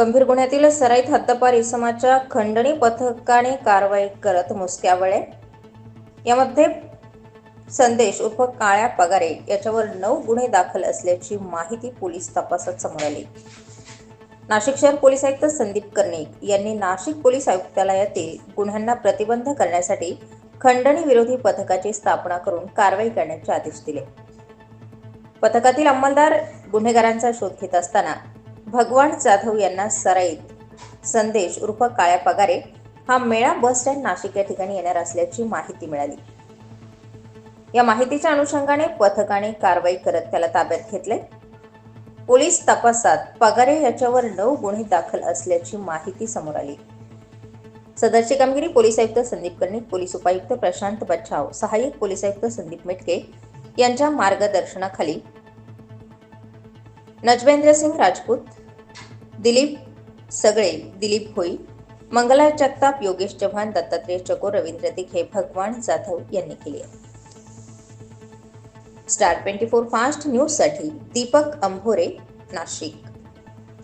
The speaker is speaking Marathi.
गंभीर गुन्ह्यातील सराईत हद्दपार इसमाच्या खंडणी पथकाने कारवाई करत मुसक्यावळे. यामध्ये संदेश उर्फ काळ्या पगारे याच्यावर नऊ गुन्हे दाखल असल्याची माहिती पोलीस तपासात समोर आली. नाशिक शहर पोलीस आयुक्त संदीप कर्णिक यांनी नाशिक पोलीस आयुक्तालयातील गुन्ह्यांना प्रतिबंध करण्यासाठी खंडणी विरोधी पथकाची स्थापना करून कारवाई करण्याचे आदेश दिले. पथकातील अंमलदार गुन्हेगारांचा शोध घेत असताना भगवान जाधव यांना सराईत संदेश उर्फ काळ्या पगारे हा मेळा बस स्टँड नाशिक या ठिकाणी येणार असल्याची माहिती मिळाली. या माहितीच्या अनुषंगाने पथकाने कारवाई करत त्याला ताब्यात घेतले. पोलीस तपासात पगारे याच्यावर नऊ गुन्हे दाखल असल्याची माहिती समोर आली. सदरची कामगिरी पोलीस आयुक्त संदीप कर्णिक पोलीस उपायुक्त प्रशांत बच्छाव सहाय्यक पोलीस आयुक्त संदीप मेटके यांच्या मार्गदर्शनाखाली नजवेंद्रसिंग राजपूत दिलीप सगळे दिलीप होई मंगला जगताप योगेश चव्हाण दत्तात्रय चकोर रवींद्र दिघे भगवान जाधव यांनी केली स्टार ट्वेंटी फोर फास्ट न्यूजसाठी दीपक अंभोरे नाशिक.